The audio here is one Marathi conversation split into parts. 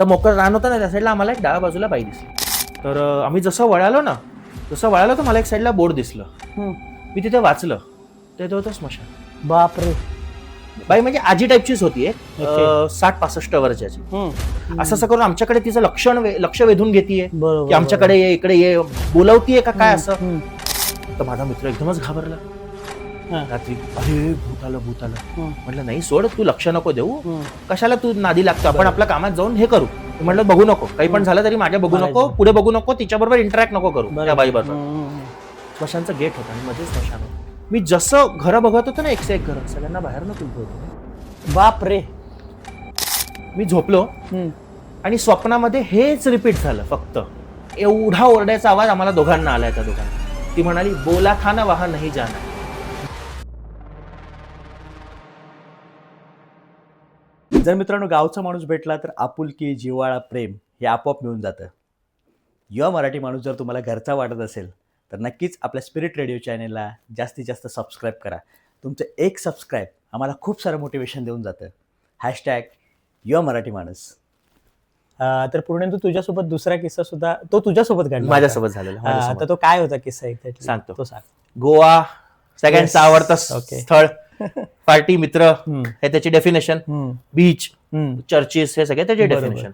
तर मोकळं रान होतं ना त्या साईडला आम्हाला एक डाव्या बाजूला बाई दिसली. तर आम्ही जसं वळालो ना जसं वळालो तर मला एक साईडला बोर्ड दिसलं. मी तिथे वाचलं. ते होतं स्मशान. बापरे. बाई म्हणजे आजी टाईपचीच होती एक. साठ पासष्ट वर्षाची. असं असं करून आमच्याकडे तिचं लक्षण लक्ष वेधून घेतीये. की आमच्याकडे ये इकडे ये बोलवतीये का काय असं. तर माझा मित्र एकदमच घाबरला. रात्री अरे भूत आलं भूत आलं. म्हटलं नाही सोड तू लक्ष नको देऊ. कशाला तू नादी लागतो? आपण आपल्या कामात जाऊन हे करू. म्हटलं बघू नको. काही पण झालं तरी माझ्या बघू नको. पुढे बघू नको तिच्याबरोबर इंटरॅक्ट नको करू. त्या बाईबरोबर. हम्म. स्मशानचं गेट होतं आणि मध्ये स्मशान होतं मी जसं घरं बघत होतो ना एकशे एक घर सगळ्यांना बाहेर न होतो. बापरे मी झोपलो. आणि स्वप्नामध्ये हेच रिपीट झालं फक्त. एवढा ओरड्याचा आवाज आम्हाला दोघांना आलाय त्या दोघांना. ती म्हणाली बोला खाना वाहा नाही जाना. जर मित्रांनो गावचा माणूस भेटला तर आपुलकी जिव्हाळा प्रेम हे आपोआप मिळून जातं युवा मराठी माणूस जर तुम्हाला घरचा वाटत असेल तर नक्कीच आपल्या स्पिरिट रेडिओ चॅनेलला जास्तीत जास्त सबस्क्राईब करा तुमचं एक सबस्क्राईब आम्हाला खूप सारं मोटिवेशन देऊन जातं हॅशटॅग युवा मराठी माणूस तर पूर्ण तू तुझ्यासोबत दुसरा किस्सा सुद्धा तो तुझ्यासोबत घडला. माझ्यासोबत झालेलं. तर तो काय होता किस्सा एक्झॅक्टली सांगतो. तो सांग गोवा सगळ्यांचं. आवडतं Okay. स्थळ पार्टी मित्र. हे त्याची डेफिनेशन. बीच. चर्चेस हे सगळे त्याचे. डेफिनेशन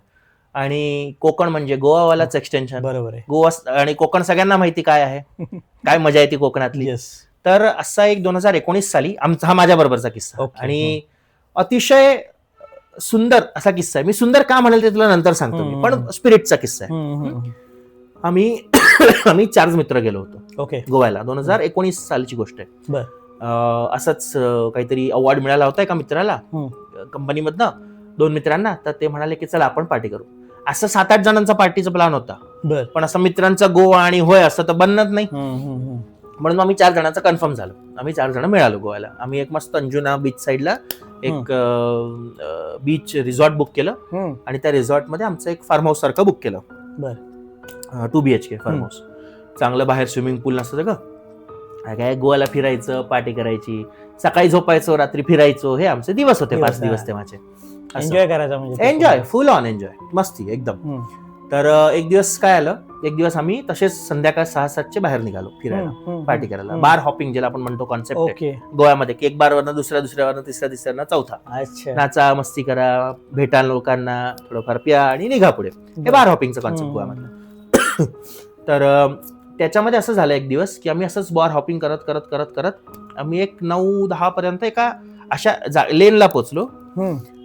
आणि कोकण म्हणजे गोवावालाच एक्सटेन्शन बरोबर आहे. गोवा आणि कोकण सगळ्यांना माहिती काय आहे? काय मजा येते कोकणातली? तर असा एक दोन हजार एकोणीस साली आमचा हा माझ्या बरोबरचा किस्सा. आणि अतिशय सुंदर असा किस्सा आहे. मी सुंदर का म्हणाल ते तुला नंतर सांगतो मी. पण स्पिरिटचा किस्सा आहे. आम्ही आम्ही चारच मित्र गेलो होतो. ओके गोव्याला. दोन हजार एकोणीस सालची गोष्ट आहे. असंच काहीतरी अवॉर्ड मिळाला होता एका मित्राला. कंपनीमधनं दोन मित्रांना तर ते म्हणाले की चला आपण पार्टी करू. असं सात आठ जणांचा पार्टीचा प्लॅन होता. बर. पण असं मित्रांचा गोवा आणि होय असं तर बनत नाही. म्हणून आम्ही चार जणांचा कन्फर्म झालो. आम्ही चार जण मिळालो गोव्याला. आम्ही एक मस्त अंजुना बीच साईडला एक बीच रिसॉर्ट बुक केलं. आणि त्या रिसॉर्टमध्ये आमचं एक फार्म हाऊस सारखं बुक केलं. Two B H K farm. House चांगलं बाहेर स्विमिंग पूल नसतं सगळं काय गोव्याला फिरायचं पार्टी करायची सकाळी झोपायचो रात्री फिरायचो हे आमचे दिवस होते पाच दिवस हा. तेव्हाचे एन्जॉय करायचा म्हणजे एन्जॉय फुल ऑन एन्जॉय मस्ती एकदम. तर एक दिवस काय आलं? एक दिवस आम्ही तसेच संध्याकाळ सहा सातचे बाहेर निघालो फिरायला पार्टी करायला. बार हॉपिंग ज्याला आपण म्हणतो कॉन्सेप्ट गोव्यामध्ये की एक बारवरनं दुसऱ्या दुसऱ्यावरनं तिसऱ्या तिसऱ्यानं चौथा. अच्छा. नाचा मस्ती करा भेटा लोकांना थोडंफार प्या आणि निघा पुढे. हे बार. हॉपिंगचं कॉन्सेप्ट गोव्यामधलं तर त्याच्यामध्ये असं झालं एक दिवस की आम्ही असंच बार हॉपिंग करत करत करत करत आम्ही एक नऊ दहा पर्यंत एका अशा लेनला.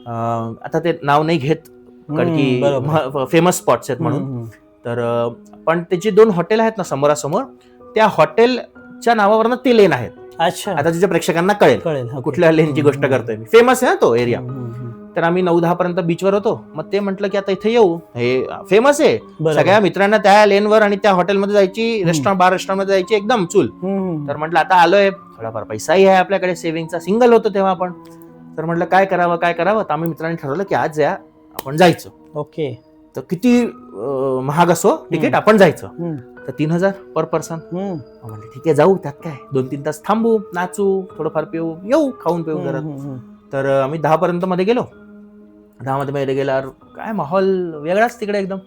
अं, आता ते नाव नाही घेत कारण. की फेमस स्पॉट्स आहेत म्हणून. तर पण त्याची दोन हॉटेल आहेत ना समोरासमोर त्या हॉटेलच्या नावावरनं ते लेन आहेत. अच्छा. आता तिच्या प्रेक्षकांना कळेल. कळेल. कुठल्या लेनची गोष्ट करतोय मी. फेमस आहे ना तो एरिया. तर आम्ही नऊ दहा पर्यंत बीचवर होतो. मग ते म्हटलं की आता इथे येऊ. हे फेमस आहे. सगळ्या मित्रांना त्या लेनवर आणि त्या हॉटेलमध्ये जायची रेस्टॉरंट बार रेस्टॉरंटमध्ये जायची एकदम चूल. तर म्हटलं आता आलोय. थोडाफार पैसाही आहे आपल्याकडे. सेव्हिंगचा सिंगल होतो तेव्हा आपण. तर म्हटलं काय करावं काय करावं? तर आम्ही मित्रांनी ठरवलं की आज या आपण जायचं. ओके. तर किती महाग असो तिकीट. आपण जायचं. तर तीन हजार पर पर्सन म्हणलं ठीक आहे जाऊ त्यात काय? दोन तीन तास थांबू नाचू थोडंफार पिऊ येऊ खाऊन पिऊ घरात. तर आम्ही दहा पर्यंत मध्ये गेलो. दहा मध्ये गेल्यावर काय माहोल वेगळाच तिकडे एकदम.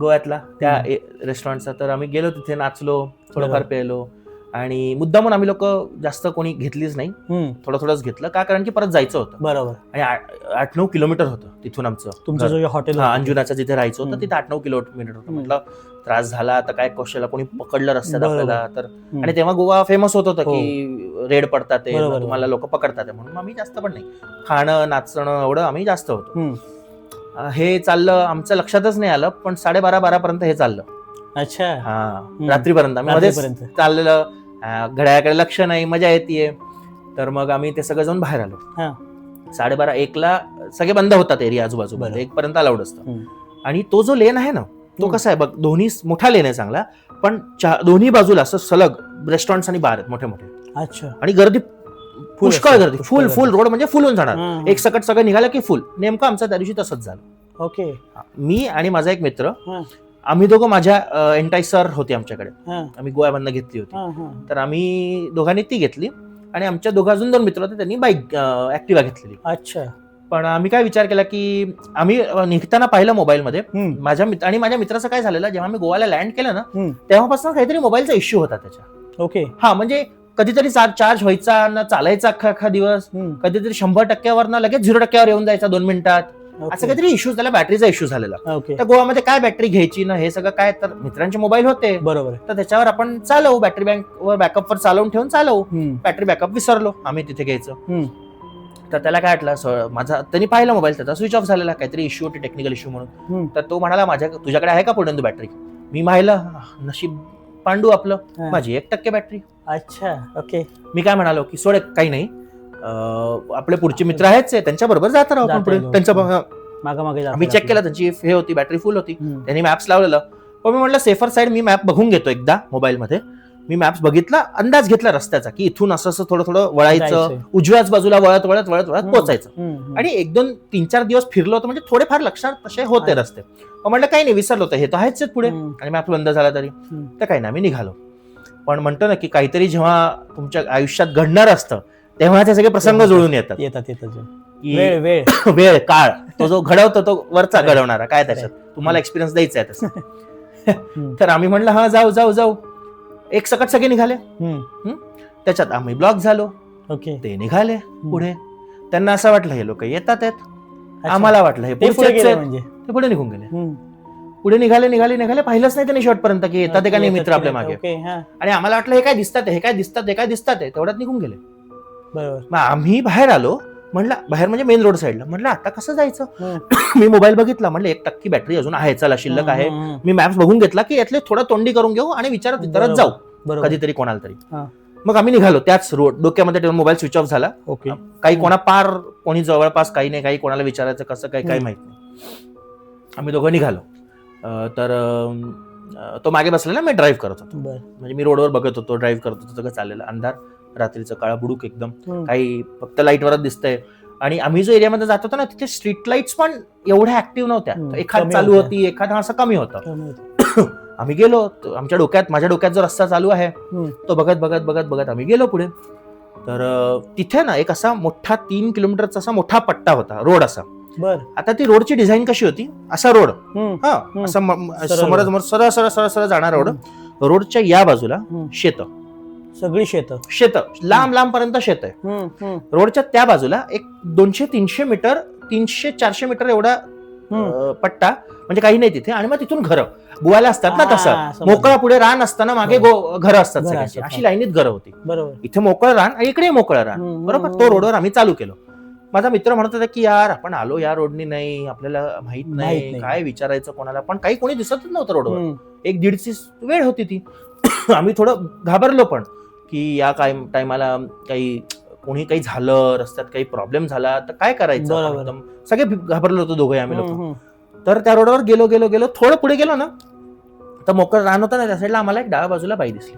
गोव्यातला त्या रेस्टॉरंटचा तर आम्ही गेलो तिथे नाचलो थोडंफार. पेलो आणि मुद्दामून आम्ही लोक जास्त कोणी घेतलीच नाही हम्म. थोडं थोडंच घेतलं का कारण की परत जायचं होतं बरोबर आणि आठ आठ नऊ किलोमीटर होतं तिथून आमचं तुमचं घर. जो हॉटेल हा अंजुनाचं जिथे राहायचं होतं हम्म. तिथे आठ नऊ किलोमीटर होतं हम्म. म्हटलं त्रास झाला आता काय कौशला कोणी पकडलं रस्त्यात बरोबर. आपल्याला तर आणि तेव्हा गोवा फेमस होत होतं हो. की रेड पडतात ते, बरोबर, तुम्हाला लोक पकडतात ते. म्हणून आम्ही जास्त पण नाही खाणं नाचणं एवढं आम्ही जास्त होतो हम्म. अं, हे चाललं आमच्या लक्षातच नाही आलं पण साडेबारा बारा पर्यंत हे चाललं अच्छा हा रात्रीपर्यंत आम्ही मध्येच रात्रीपर्यंत. चाललेलं अं, घड्याळाकडे लक्ष नाही मजा येते तर मग आम्ही ते सगळं जाऊन बाहेर हा. आलो साडेबारा एकला सगळे बंद होतात एरिया आजूबाजू बरं. एक पर्यंत अलाउड असतं हम्म. आणि तो जो लेन आहे ना तो हम्म. कसा आहे बघ दोन्ही मोठा लेन आहे चांगला पण चा- दोन्ही बाजूला असं सलग रेस्टॉरंट आणि बार आहेत मोठे मोठे अच्छा आणि गर्दी पुष्कळ असते, गर्दी पुष्कळ फुल फुल. रोड म्हणजे फुल होऊन जाणार हा. एक सकट सगळं निघालं की फुल नेमकं आमचं त्या दिवशी तसंच झालं ओके मी आणि माझा एक मित्र हा. आम्ही दोघं माझ्या एन्टायसर होते आमच्याकडे हा, आम्ही गोव्यामधनं घेतली होती. तर आम्ही दोघांनी ती घेतली आणि आमच्या दोघं अजून दोन मित्र होते त्यांनी बाईक ऍक्टिवा घेतलेली अच्छा पण आम्ही काय विचार केला की आम्ही निघताना पाहिलं मोबाईलमध्ये. माझ्या मित्र आणि माझ्या मित्राचं काय झालेलं जेव्हा मी गोव्याला लँड केलं ना. तेव्हापासून काहीतरी मोबाईलचा इश्यू होता त्याच्या ओके हा म्हणजे कधीतरी चार्ज व्हायचा न चालायचा अख्खा अख्खा दिवस. कधीतरी शंभर टक्क्यावर ना लगेच झिरो टक्क्यावर येऊन जायचा दोन मिनिटात. असं काहीतरी इश्यू झाला बॅटरीचा इश्यू झालेला. ओके तर गोवामध्ये काय बॅटरी घ्यायची ना हे सगळं काय? तर मित्रांचे मोबाईल होते. बरोबर. तर त्याच्यावर आपण चालवू बॅटरी बँक वर बॅकअप वर चालवून ठेवून चालवू. हम्म. बॅटरी बॅकअप विसरलो आम्ही तिथे घ्यायचं. हम्म. तर त्याला काय वाटलं माझा त्यांनी पाहिलं मोबाईल त्याचा स्विच ऑफ झालेला काहीतरी इश्यू होती टेक्निकल इश्यू म्हणून. हम्म. तर तो म्हणाला माझ्या तुझ्याकडे आहे का पुढे बॅटरी मी पाहिलं नशीब पांडू आपलं. हा. माझी एक टक्के बॅटरी अच्छा ओके मी काय म्हणालो की सोड काही नाही. आपले पुढचे मित्र आहेच आहे त्यांच्या बरोबर जात राहू आपण पुढे. त्यांच्या मागा मागे जाता आम्ही चेक केलं त्यांची हे होती बॅटरी फुल होती. त्यांनी मॅप्स लावलेलं पण मी म्हटलं सेफर साईड मी मॅप बघून घेतो एकदा मोबाईलमध्ये मी मॅप्स बघितला अंदाज घेतला रस्त्याचा की इथून असं असं थोडं थोडं वळायचं. उजव्याच बाजूला वळत वळत वळत वळत. पोचायचं. आणि एक दोन तीन चार दिवस फिरलो होतो म्हणजे थोडेफार लक्षात तसे होते. रस्ते पण म्हटलं काही नाही विसरलो होतं हे तर आहेच पुढे. आणि मॅप बंद झाला तरी. तर काही नाही आम्ही निघालो पण म्हणतो ना की काहीतरी जेव्हा तुमच्या आयुष्यात घडणार असतं तेव्हा ते सगळे प्रसंग जुळून येतात. येतात येतात वेळ वेळ. वेळ काळ. तो जो घडवतो तो वरचा. घडवणारा. काय त्याच्यात? तुम्हाला एक्सपिरियन्स द्यायचा आहे तसं. तर आम्ही म्हणलं हा जाऊ जाऊ जाऊ. एक सकट सगळे निघाले. त्याच्यात आम्ही ब्लॉक झालो. ओके. ते निघाले पुढे. त्यांना असं वाटलं हे लोक येतात आहेत. आम्हाला वाटलं हे ते पुढे. म्हणजे? ते पुढे निघून गेले. पुढे निघाले निघाले निघाले. पाहिलंच नाही त्यांनी शेवटपर्यंत की येतात का नाही मित्र आपल्या. मागे. आणि आम्हाला वाटलं हे काय दिसतात हे काय दिसतात हे काय दिसतात तेवढ्यात निघून गेले. बरोबर. मग आम्ही बाहेर आलो म्हणलं बाहेर म्हणजे मेन रोड साईडला म्हटलं आता कसं जायचं. मी मोबाईल बघितला म्हणलं एक टक्की बॅटरी अजून आहे चला शिल्लक आहे. मी मॅप्स बघून घेतला की यातले थोडं तोंडी करून घेऊ आणि विचारत विचारत. जाऊ कधीतरी कोणाला तरी. मग आम्ही निघालो त्याच रोड डोक्यामध्ये ठेवून मोबाईल स्विच ऑफ झाला. ओके. काही. कोणा पार कोणी जवळपास काही नाही काही कोणाला विचारायचं कसं काही काही. माहीत नाही. आम्ही दोघं निघालो. तर तो मागे बसलेला मी ड्राईव्ह करत होतो. म्हणजे मी रोडवर बघत होतो ड्राईव्ह करत होतो सगळं चाललेलं अंधार. रात्रीचं काळा बुडूक एकदम. काही फक्त लाईटवरच दिसतंय आणि आम्ही जो एरियामध्ये जात होतो ना तिथे स्ट्रीट लाईट्स पण एवढ्या ऍक्टिव्ह नव्हत्या एखाद चालू. होती एखाद असं कमी होतं. आम्ही गेलो आमच्या डोक्यात माझ्या डोक्यात जो रस्ता चालू आहे. तो बघत बघत बघत बघत आम्ही गेलो पुढे तर तिथे ना एक असा मोठा तीन किलोमीटरचा असा मोठा पट्टा होता रोड असा बर आता ती रोडची डिझाईन कशी होती असा रोड. हा. असा सरळ समोरासमोर सरळ सरळ सरळ सरळ जाणारा रोड रोडच्या या बाजूला. शेत सगळी शेत. शेत. लांब लांब पर्यंत शेत आहे. रोडच्या त्या बाजूला एक दोनशे तीनशे मीटर तीनशे चारशे मीटर एवढा पट्टा म्हणजे काही नाही तिथे. आणि मग तिथून घरं. गोव्याला असतात ना तसं. मोकळा पुढे रान असताना मागे घरं असतात अशी लाईनीत घरं होती. बरोबर. इथे मोकळं रान आणि इकडे मोकळं रान. बरोबर? तो रोडवर आम्ही चालू केलो. माझा मित्र म्हणत होता की यार आपण आलो या रोडनी नाही. आपल्याला माहीत नाही. काय विचारायचं कोणाला? पण काही कोणी दिसतच नव्हतं रोडवर. एक दीडची वेळ होती ती. आम्ही थोडं घाबरलो पण. की या काय टायमाला काही कोणी काही झालं रस्त्यात काही प्रॉब्लेम झाला तर काय करायचं. एकदम सगळे घाबरलो होतो दोघे आम्ही लोक. तर त्या रोडवर गेलो गेलो गेलो थोडं पुढे गेलो ना तर मोकळं रान होतं ना त्या साईडला आम्हाला एक डाव्या बाजूला बाई दिसली.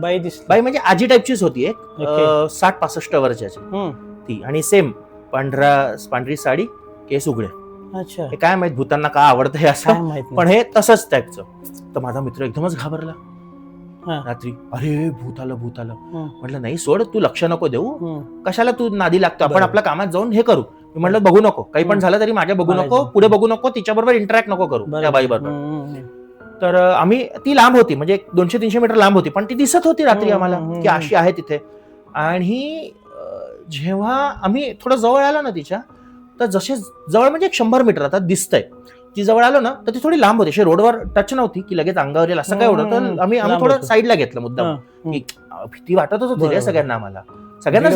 बाई दिसली. बाई म्हणजे आजी टाईपचीच होती एक साठ पासष्ट वर्षाची. ती. आणि सेम पांढरा पांढरी साडी केस उघडे. अच्छा. काय माहीत भूतांना का आवडतं हे काय असं पण हे तसंच टाईपचं तर माझा मित्र एकदमच घाबरला. रात्री अरे भूत आलं भूत आलं. म्हटलं नाही सोड तू लक्ष नको देऊ. कशाला तू नादी लागतो आपण बरोबर. आपल्या कामात जाऊन हे करू मी म्हटलं बघू नको काही पण. झालं तरी माझ्या बघू नको. पुढे बघू नको तिच्याबरोबर इंटरॅक्ट नको करू त्या बरोबर. हम्म, हम्म, तर आम्ही ती लांब होती म्हणजे दोनशे तीनशे मीटर लांब होती पण ती दिसत होती रात्री आम्हाला की. अशी आहे तिथे आणि जेव्हा आम्ही थोडं जवळ आलो ना तिच्या तर जसे जवळ म्हणजे एक शंभर मीटर आता दिसतंय ती जवळ आलो ना तर ती थोडी लांब होती अशी रोडवर टच नव्हती की लगेच अंगावर येईल असं काय तर हम्म, आम्ही आम्ही थोडं होतं. साईडला घेतलं. की अं, भीती वाटतच होती रे. सगळ्यांना आम्हाला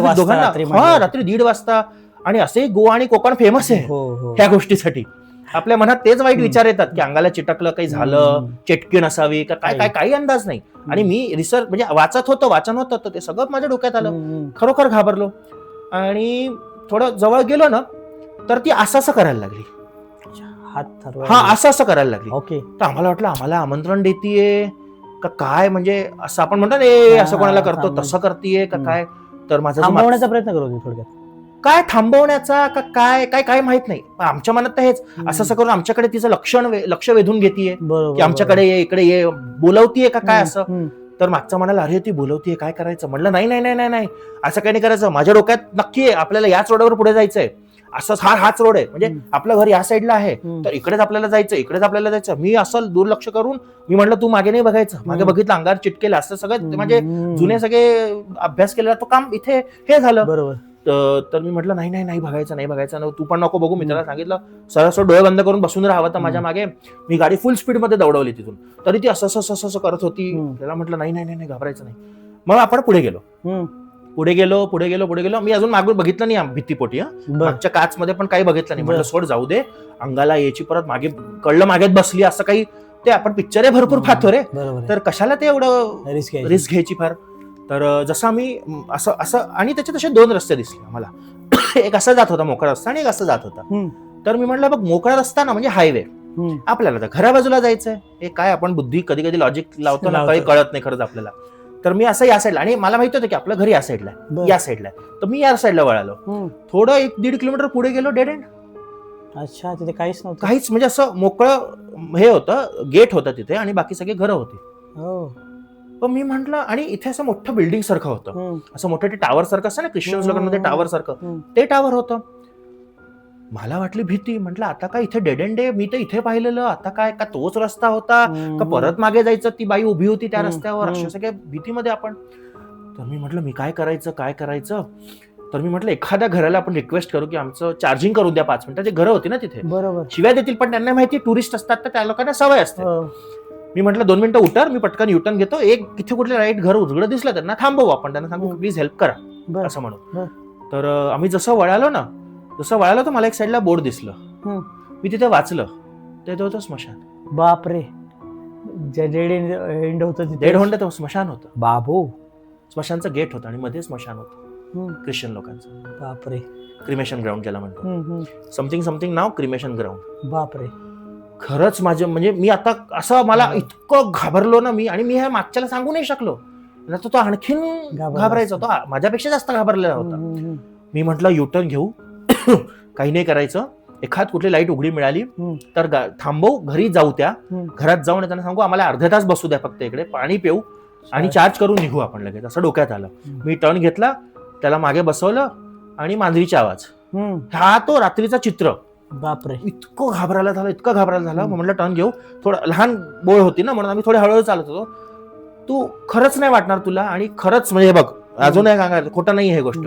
वाजता दोघांना रात्री हा. रात्री दीड वाजता आणि असे गोवा आणि कोकण फेमस आहे हो हो ह्या गोष्टीसाठी आपल्या मनात तेच वाईट. विचार येतात की अंगाला चिटकलं काही झालं. चेटकी नसावी का काय काय काही. अंदाज नाही आणि मी रिसर्च म्हणजे वाचत होतो वाचन होतं तर ते सगळं माझ्या डोक्यात आलं खरोखर घाबरलो आणि थोडं जवळ गेलो ना तर ती असं करायला लागली. हात हा असं असं करायला लागली. ओके तर आम्हाला वाटलं आम्हाला आमंत्रण देतीये. का काय? म्हणजे असं आपण म्हणतो ना "ए, असं कोणाला करतो. तसं करतीये का. काय? तर माझा थांबवण्याचा प्रयत्न करत होती थोडक्यात. काय थांबवण्याचा का काय काय काय माहीत नाही. पण आमच्या मनात तर हेच. असं असं करून आमच्याकडे तिचं लक्षण लक्ष वेधून घेतीये. की आमच्याकडे ये इकडे ये बोलवतीये का काय असं? तर मागचा म्हणाला अरे ती बोलवतीये काय करायचं? म्हणलं नाही नाही नाही नाही नाही. असं काही नाही करायचं. माझ्या डोक्यात नक्की आहे. आपल्याला याच रोडावर पुढे जायचंय. असंच हा हाच रोड आहे. म्हणजे. आपलं घर या साईडला आहे. तर इकडेच आपल्याला जायचं इकडेच आपल्याला जायचं. मी असं दुर्लक्ष करून मी म्हटलं तू मागे नाही बघायचं. मागे. बघितलं अंगार चिटकेलं असं सगळं म्हणजे. जुने सगळे अभ्यास केलेला तो काम इथे हे झालं. बरोबर. तर मी म्हटलं नाही नाही नाही बघायचं नाही बघायचं. नाही तू पण नको बघू. मी त्याला सांगितलं सरळ डोळे बंद करून बसून राहावं तर माझ्या मागे. मी गाडी फुल स्पीडमध्ये दौडवली तिथून. तरी ती असं असं असं करत होती. त्याला म्हटलं नाही नाही नाही नाही, घाबरायचं नाही. मग आपण पुढे गेलो. पुढे गेलो पुढे गेलो पुढे गेलो. मी अजून मागून बघितलं नाही भीतीपोटी हा. मागच्या काच मध्ये पण काही बघितलं नाही. म्हटलं. सोड जाऊ दे. अंगाला यायची परत मागे कळलं मागेत बसली असं काही ते आपण पिक्चर भरपूर हम्म. पाहतो रे. तर कशाला ते एवढं रिस्क घ्यायची? फार? तर जसं आम्ही असं असं आणि त्याचे तसे दोन रस्ते दिसले आम्हाला. एक असा जात होता मोकळा रस्ता आणि एक असं जात होता. तर मी म्हटलं बघ मोकळा रस्ता ना म्हणजे हायवे आपल्याला तर घरा बाजूला जायचंय. हे काय आपण बुद्धी कधी कधी लॉजिक लावतो ना. काही कळत नाही खरंच आपल्याला. तर मी असं या साईडला आणि मला माहिती होतं की आपलं घर या साईडला आहे. या साईडला आहे. तर मी या साईडला वळालो. थोडं एक दीड किलोमीटर पुढे गेलो डेड एंड अच्छा तिथे काहीच नव्हतं? काहीच म्हणजे असं मोकळं हे होतं गेट होतं तिथे आणि बाकी सगळे घरं होती. हो. पण मी म्हंटल आणि इथे असं मोठं बिल्डिंग सारखं होतं. हम्म. असं मोठं ते टावर सारखं असतं ना हम्म. लोकांमध्ये टावर सारखं. हम्म. ते टावर होतं. मला वाटली भीती. म्हटलं आता काय इथे डेड एंड आहे? मी तर इथे पाहिलेलं. आता काय? का तोच रस्ता होता? का. परत मागे जायचं? ती बाई उभी होती त्या रस्त्यावर. अशा सगळ्या भीतीमध्ये आपण. तर मी म्हटलं मी काय करायचं? काय करायचं? तर मी म्हटलं एखाद्या घराला आपण रिक्वेस्ट करू की आमचं चार्जिंग करून द्या पाच मिनिटाची घरं होती ना तिथे. बरोबर. शिव्या देतील पण त्यांना माहिती टुरिस्ट असतात तर त्या लोकांना सवय असते. हो. मी म्हटलं दोन मिनिटं उतर. मी पटकन युटर्न घेतो. एक तिथे कुठले राईट घर उजगडं दिसलं त्यांना थांबवू आपण. त्यांना सांगू. प्लीज हेल्प करा. असं म्हणून. तर आम्ही जसं वळालो ना जसं वळालो तर मला एक साईडला बोर्ड दिसलं. मी तिथे वाचलं. ते होतं स्मशान. बापरे. जे डेड एंड होतं तिथे. डेड होंडा तो स्मशान होतं. बाबू. स्मशानचं गेट होतं आणि मध्ये स्मशान होतं. ख्रिश्चन लोकांचं. बापरे. क्रिमेशन ग्राउंड ज्याला म्हणतो. समथिंग समथिंग नाव क्रिमेशन ग्राउंड बापरे. खरंच माझं म्हणजे मी आता असं मला. इतकं घाबरलो ना मी आणि मी ह्या मागच्याला सांगू नाही शकलो. तो आणखीन घाबरायचा. होता. माझ्यापेक्षा जास्त घाबरलेला होता. मी म्हटलं युटर्न घेऊ. काही नाही करायचं. एखाद कुठली लाइट उघडी मिळाली. तर थांबवू घरी जाऊ त्या. घरात जाऊन त्यांना सांगू आम्हाला अर्धा तास बसू द्या फक्त इकडे पाणी पिऊ आणि चार्ज करून निघू आपण लगेच. असं डोक्यात आलं. मी टर्न घेतला त्याला मागे बसवलं आणि मांजरीचा आवाज. हा तो रात्रीचा चित्र. बापरे. इतकं घाबरायला झालं इतकं घाबरायला झालं. म्हटलं टर्न घेऊ. थोडं लहान बोळ होती ना म्हणून आम्ही थोडे हळूहळू चालत होतो. तू खरंच नाही वाटणार तुला आणि खरंच म्हणजे बघ अजून सांगायचं खोटं नाही हे गोष्ट.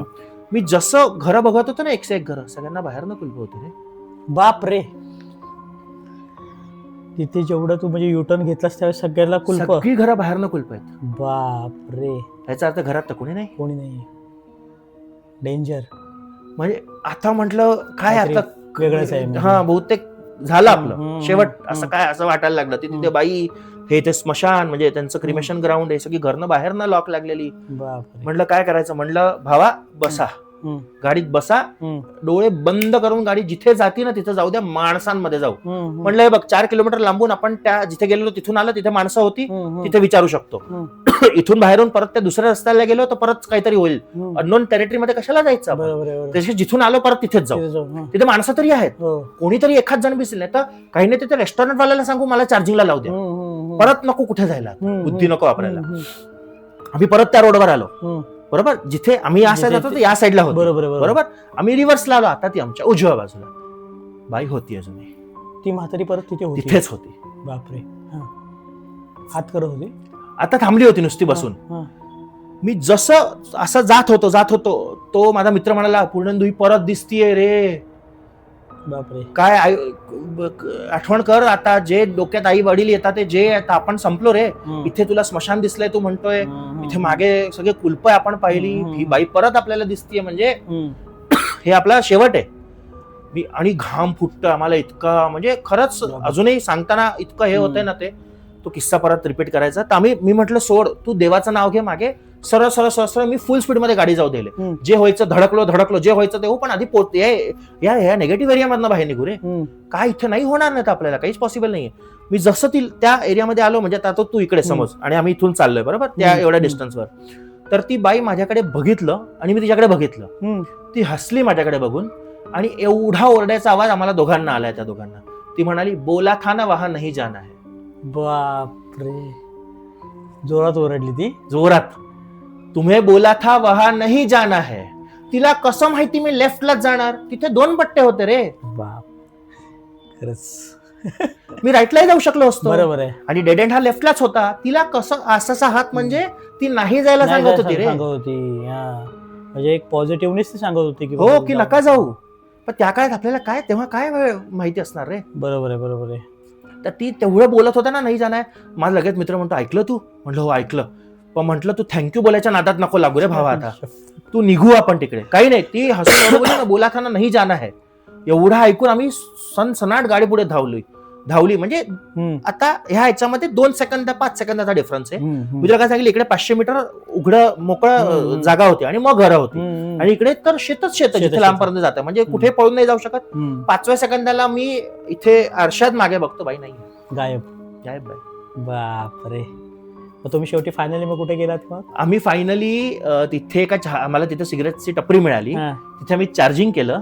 मी जसं घरं बघत होतो ना एकशे एक घर सगळ्यांना बाहेर न कुलप होती रे. बापरे तिथे जेवढं तू म्हणजे युटर्न घेतलास त्यावेळेस सगळ्याला कुलप. सगळी घरं बाहेर न कुलप आहेत बापरे याचा अर्थ घरात तर कोणी नाही. कोणी नाही. डेंजर म्हणजे आता म्हटलं काय काहीतरी आता वेगळंच आहे म्हणजे. हा बहुतेक झालं आपलं शेवट. असं काय असं वाटायला लागलं ती तिथे. बाई हे ते स्मशान म्हणजे त्यांचं क्रिमेशन ग्राउंड आहे सगळी घरनं बाहेर ना लॉक लागलेली म्हटलं काय करायचं म्हणलं भावा बसा. गाडीत बसा. डोळे बंद करून गाडी जिथे जाती ना तिथे जाऊ द्या माणसांमध्ये जाऊ. म्हणलं हे बघ चार किलोमीटर लांबून आपण त्या जिथे गेलेलो तिथून आलं तिथे माणसं होती. तिथे विचारू शकतो. इथून बाहेरून परत त्या दुसऱ्या रस्त्याला गेलो तर परत काहीतरी होईल. अननोन टेरिटरीमध्ये कशाला जायचं. त्याच्याशी जिथून आलो परत तिथेच जाऊ तिथे माणसं तरी आहेत हो. कोणीतरी एखाद जण दिसेल नाही तर काही नाही तिथे रेस्टॉरंट वाल्याला सांगू मला चार्जिंगला लावू द्या. परत नको कुठे जायला बुद्धी. नको वापरायला आम्ही परत त्या रोडवर आलो. बरोबर? जिथे आम्ही या जिथे साईडला होतो या साईडला होतो. बरोबर बरोबर. आम्ही रिव्हर्सला आलो आता ती आमच्या उजव्या बाजूला. बाई होती अजूनही ती म्हातारी परत तिथे होती. तिथेच होती. बापरे. हं. हात करत होती? आता थांबली होती नुसती बसून. मी जसं असं जात होतो जात होतो तो माझा मित्र म्हणाला पूर्णंदुई परत दिसतीये रे. बापरे काय आठवण कर आता जे डोक्यात आई वडील येतात ते जे आता आपण संपलो रे. इथे तुला स्मशान दिसलंय तू म्हणतोय इथे मागे सगळे कुलप आपण पाहिली हम्म. ही बाई परत आपल्याला दिसतीये म्हणजे हं. हे आपला शेवट आहे मी आणि घाम फुटतं आम्हाला इतका म्हणजे खरंच बाबा. अजूनही सांगताना इतकं हे होतंय. ना ते तो किस्सा परत रिपीट करायचा तर आम्ही मी म्हटलं सोड तू देवाचं नाव घे मागे सरळ सरळ सरळ सरळ मी फुल स्पीडमध्ये गाडी जाऊ दिले. हम्म. जे व्हायचं धडकलो धडकलो जे व्हायचं ते हो पण आधी पोट या- या या निगेटिव्ह एरियामधनं बाहेर निघू रे. काय इथे नाही होणार नाही आपल्याला काहीच पॉसिबल नाहीये. मी जसं ती त्या एरियामध्ये आलो म्हणजे आता तो तू इकडे समज आणि आम्ही इथून चाललोय बरोबर? त्या हम्म. एवढ्या हम्म. डिस्टन्सवर तर ती बाई माझ्याकडे बघितलं आणि मी तिच्याकडे बघितलं. ती हसली माझ्याकडे बघून आणि एवढा ओरडायचा आवाज आम्हाला दोघांना आलाय त्या दोघांना. ती म्हणाली बोला था ना वहा नाही जाना है. बापरे. जोरात ओरडली ती? जोरात. तुम्हें बोला था वहा नहीं जाना है। तिला कसं माहिती मी लेफ्टलाच जाणार। तिथे दोन पट्टे होते रे। बाप. खरंच. मी राईटलाही जाऊ शकलो असतो. बरोबर आहे. आणि डेड एंड हा लेफ्टलाच होता. तिला कसं असाचा हात म्हणजे ती नाही जायला नाही सांगत होती रे. सांगत होती. हा. म्हणजे एक पॉझिटिव्हनेच ती सांगत होती की हो बाबा की जाऊ. नका जाऊ. पण त्या काळात आपल्याला काय तेव्हा काय वेळ माहिती असणार रे? बरोबर आहे बरोबर आहे. तर ती तेवढं बोलत होता ना नाही जाणार. माझा लगेच मित्र म्हणतो ऐकलं तू? म्हटलं हो ऐकलं. पण म्हटलं तू थँक्यू बोलायच्या नादात नको लागू रे भावा आता. तू निघू आपण तिकडे. काही नाही ती हसून एवढं बोलली ना बोला था ना नाही जाणं आहे. एवढं ऐकून आम्ही सनसनाट गाडी पुढे धावलोय. धावली म्हणजे आता ह्या ह्याच्यामध्ये दोन सेकंद पाच सेकंदाचा डिफरन्स आहे. मी. तुला काय सांगितलं इकडे पाचशे मीटर उघडं मोकळं जागा होती आणि मग घरं होती. आणि इकडे तर शेतच शेत जिथे. लांबपर्यंत जातं. म्हणजे कुठे पळून नाही जाऊ शकत. पाचव्या सेकंदाला मी इथे आरशात मागे बघतो बाई नाही. गायब. गायब बाई. बापरे. मग तुम्ही शेवटी फायनली मग कुठे गेलात मग? आम्ही फायनली तिथे एका चहा- आम्हाला तिथे सिगरेटची टपरी मिळाली. हा, तिथे आम्ही चार्जिंग केलं.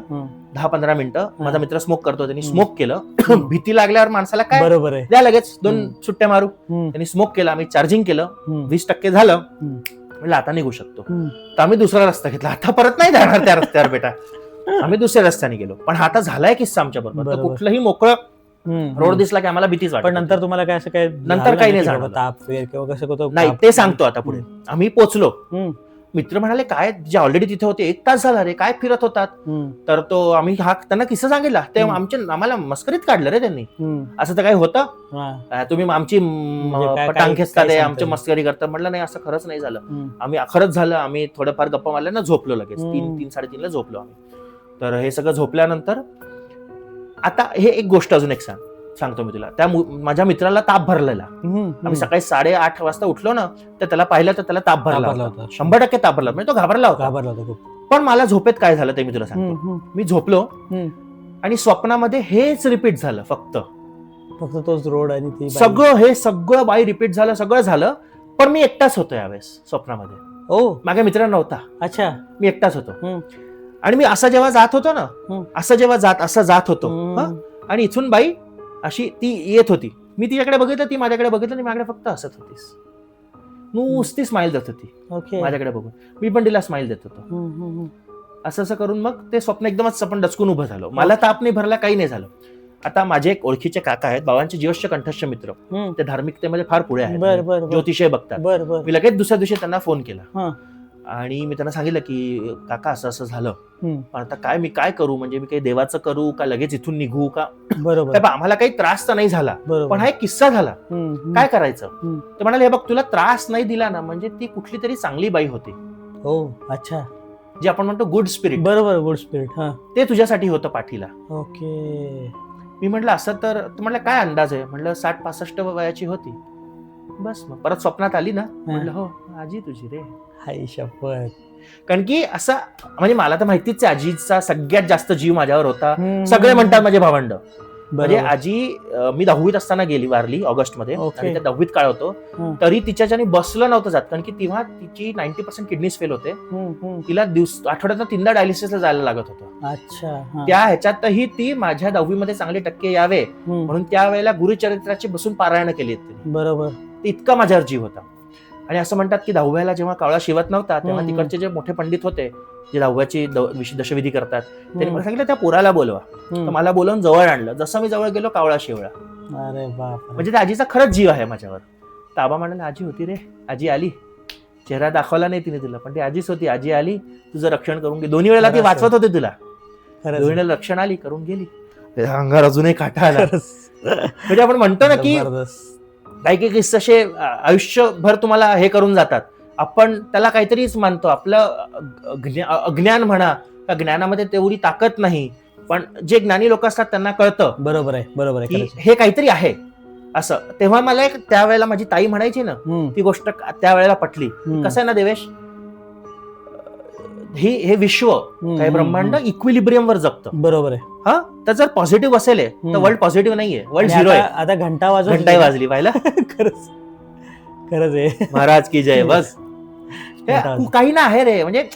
दहा पंधरा मिनिटं. माझा मित्र स्मोक करतो त्यांनी. स्मोक केलं. भीती लागल्यावर माणसाला काय? बरोबर आहे. द्या लगेच दोन हम्म. सुट्ट्या मारू. त्यांनी स्मोक केलं आम्ही चार्जिंग केलं. वीस टक्के झालं. म्हणलं आता निघू शकतो. तर आम्ही दुसरा रस्ता घेतला. आता परत नाही जाणार त्या रस्त्यावर बेटा. आम्ही दुसऱ्या रस्त्याने गेलो. पण हा आता झालाय किस्सा आमच्या बरोबर बरोबर. कुठलंही मोकळं रोड दिसला की आम्हाला भीतीच पण वाटत नंतर तुम्हाला काय असं काय नंतर काही नाही झालं. ताप वेळ किंवा कसं होतं नाही? ते सांगतो आता पुढे. आम्ही पोचलो. मित्र म्हणाले काय जे ऑलरेडी तिथे होते एक तास झाला रे काय फिरत होतात? तर तो आम्ही हा त्यांना किस्सा सांगितला. ते. आमच्या आम्हाला मस्करीत काढलं रे त्यांनी. असं तर काही होतं. तुम्ही आमची म्हणजे पटांग खेचता सांगताय? आमची मस्करी करता म्हटलं नाही असं खरंच नाही झालं. आम्ही खरंच झालं आम्ही थोडंफार गप्पा मारल्या ना झोपलो लगेच. तीन. तीन साडेतीनला झोपलो आम्ही. तर हे सगळं झोपल्यानंतर आता हे एक गोष्ट अजून एक सांग सांगतो मी तुला. त्या माझ्या मित्राला ताप भरलेला. आम्ही सकाळी साडेआठ वाजता उठलो ना तर त्याला पाहिलं तर त्याला ताप भरला होता. शंभर टक्के ताप भरला म्हणजे तो घाबरला होता. घाबरला होता पण मला झोपेत काय झालं ते मी तुला सांगतो. मी झोपलो. आणि स्वप्नामध्ये हेच रिपीट झालं फक्त. फक्त तोच रोड आणि. सगळं हे सगळं बाई रिपीट झालं सगळं झालं पण मी एकटाच होतो यावेळेस स्वप्नामध्ये. ओ. माझ्या मित्र नव्हता अच्छा. मी एकटाच होतो. आणि मी असं जेव्हा जात होतो ना. असं जेव्हा जात असं जात होतो? आणि इथून बाई अशी ती येत होती. मी तिच्याकडे बघितलं ती माझ्याकडे बघितलं आणि माझ्याकडे फक्त हसत होतीस. नुसती स्माइल देत होती. माझ्याकडे बघून. मी पण तिला स्माइल देत होतो. असं असं करून मग ते स्वप्न एकदमच आपण डचकून उभं झालो. मला ताप नाही भरला काही नाही झालं. आता माझे एक ओळखीचे काका आहेत बाबांचे जीवश्य कंठस्थ मित्र. ते धार्मिकतेमध्ये फार पुढे आहेत. ज्योतिषय बघतात. मी लगेच दुसऱ्या दिवशी त्यांना फोन केला. आणि मी त्यांना सांगितलं की काका असं असं झालं. पण आता काय मी काय करू? म्हणजे मी काही देवाचं करू का लगेच इथून निघू का? बरोबर. आम्हाला काही त्रास तर नाही झाला पण हा एक किस्सा झाला. काय करायचं. ते म्हणाले हे बघ तुला त्रास नाही दिला ना म्हणजे ती कुठली तरी चांगली बाई होती. हो अच्छा. जे आपण म्हणतो गुड स्पिरिट बरोबर गुड स्पिरिट हा. ते तुझ्यासाठी होतं पाठीला. ओके. मी म्हटलं असं तर तर म्हटलं काय अंदाज आहे? म्हटलं साठ पासष्ट वयाची होती. बस मग. परत स्वप्नात आली ना? म्हटलं हो आजी तुझी रे. हाय शपथ. कारण की असं म्हणजे मला तर माहितीच आहे आजीचा सगळ्यात जास्त जीव माझ्यावर होता. सगळे म्हणतात माझे भावंड. म्हणजे. आजी अं, मी दहावीत असताना गेली वारली ऑगस्टमध्ये ओके. आणि त्या दहावीत काळ होतो. तरी तिच्याच्याने बसलं नव्हतं जात. कारण की तेव्हा तिची नाईन्टी पर्सेंट किडनीज फेल होते. हम्म, हम्म. तिला दिवस आठवड्यात तीनदा डायलिसिसला जायला लागत होतं. अच्छा हा. त्या ह्याच्यातही ती माझ्या दहावीमध्ये चांगले टक्के यावे. हम्म. म्हणून त्यावेळेला गुरुचरित्राची बसून पारायण केली बरोबर. इतका माझ्यावर जीव होता. आणि असं म्हणतात की दहाव्याला जेव्हा कावळा शिवत नव्हता तेव्हा. तिकडचे जे मोठे पंडित होते जे दहाव्याची दशविधी करतात त्यांनी. मला सांगितलं त्या पोराला बोलवा. तर. मला बोलवून जवळ आणलं. जसं मी जवळ गेलो कावळा शिवला अरे बाप म्हणजे त्या आजीचा खरंच जीव आहे माझ्यावर. ताबा म्हणाला आजी होती रे. आजी आली. चेहरा दाखवला नाही तिने तुला पण ती आजीच होती. आजी आली. तुझं रक्षण करून घे. दोन्ही वेळेला ती वाचवत होते तुला. खरंच दोन्ही वेळेला रक्षण आली करून गेली. अंगावर अजूनही काटा आला. म्हणजे आपण म्हणतो ना की. काही काही किस्से असे आयुष्यभर तुम्हाला हे करून जातात. आपण त्याला काहीतरीच मानतो. आपलं अज्ञान म्हणा त्या ज्ञानामध्ये तेवढी ताकद नाही. पण जे ज्ञानी लोक असतात त्यांना कळतं. बरोबर आहे बरोबर आहे. हे काहीतरी आहे. असं. तेव्हा मला एक त्यावेळेला माझी ताई म्हणायची ना ती गोष्ट त्यावेळेला पटली. कसं आहे ना देवेश? ही हे विश्व हम्म, ब्रह्मांड. इक्विलिब्रियम वर जगतं. बरोबर आहे. हा? तर जर पॉझिटिव्ह असेल तर. वर्ल्ड पॉझिटिव्ह नाहीये. वर्ल्ड झिरो आहे. आता घंटा वाजत घंटाही वाजली पाहिला खरंच. खरंच आहे. महाराज की जय बस. घंटा. काही ना आहे रे. म्हणजे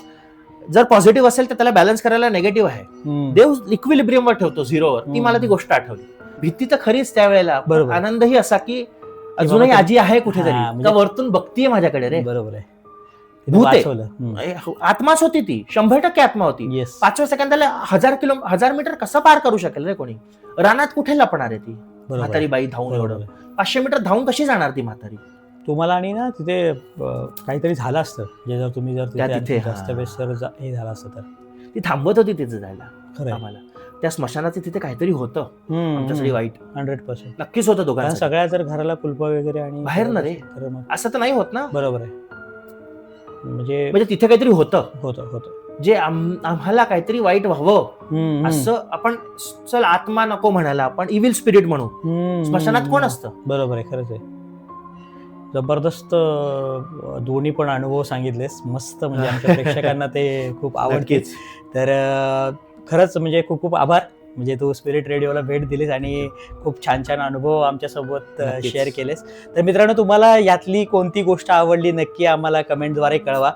जर पॉझिटिव्ह असेल तर त्याला बॅलन्स करायला निगेटिव्ह आहे. देव इक्विलिब्रियम वर ठेवतो झिरोवर ती. मला ती गोष्ट आठवली. भीती तर खरीच त्यावेळेला. आनंदही असा की अजूनही आजी आहे कुठेतरी. म्हणजे- का वरतून बघतीये माझ्याकडे रे. बरोबर आहे. भूत हो, आत्माच होती ती. शंभर टक्के आत्मा होती. पाचव्या सेकंदाला हजार किलो हजार मीटर कसं पार करू शकेल रे कोणी? रानात कुठे लपणार आहे ती? म्हातारी बाई धावून एवढं. पाचशे मीटर धावून कशी जाणार ती म्हातारी? तुम्हाला आणि ना तिथे काहीतरी झालं असतं. जे जर तुम्ही जर तिथे तिथे, हा. झालं असतं तर. ती थांबवत होती तिचं जायला खरं आम्हाला. त्या स्मशानाचे तिथे काहीतरी होतं. आमच्यासाठी वाईट. Hundred percent. नक्कीच होतं दोघांचं. सगळ्या जर घराला कुलप वगैरे आणि बाहेर ना रे. असं तर नाही होत ना? बरोबर आहे. म्हणजे म्हणजे तिथे काहीतरी होतं. होतं होतं. जे आम- आम्हाला काहीतरी वाईट व्हावं. असं आपण चल आत्मा नको म्हणायला आपण इव्हिल स्पिरिट म्हणू. स्मशानात कोण. असतं? बरोबर आहे खरंच आहे. जबरदस्त अं, दोन्ही पण अनुभव सांगितलेस. मस्त म्हणजे आमच्या प्रेक्षकांना ते खूप आवडतील. नक्कीच. तर अं, खरंच म्हणजे खूप खूप आभार. म्हणजे तू स्पिरिट रेडिओला भेट दिलीस आणि खूप छान छान अनुभव आमच्यासोबत. शेअर केलेस तर मित्रांनो तुम्हाला यातली कोणती गोष्ट आवडली नक्की आम्हाला कमेंटद्वारे कळवा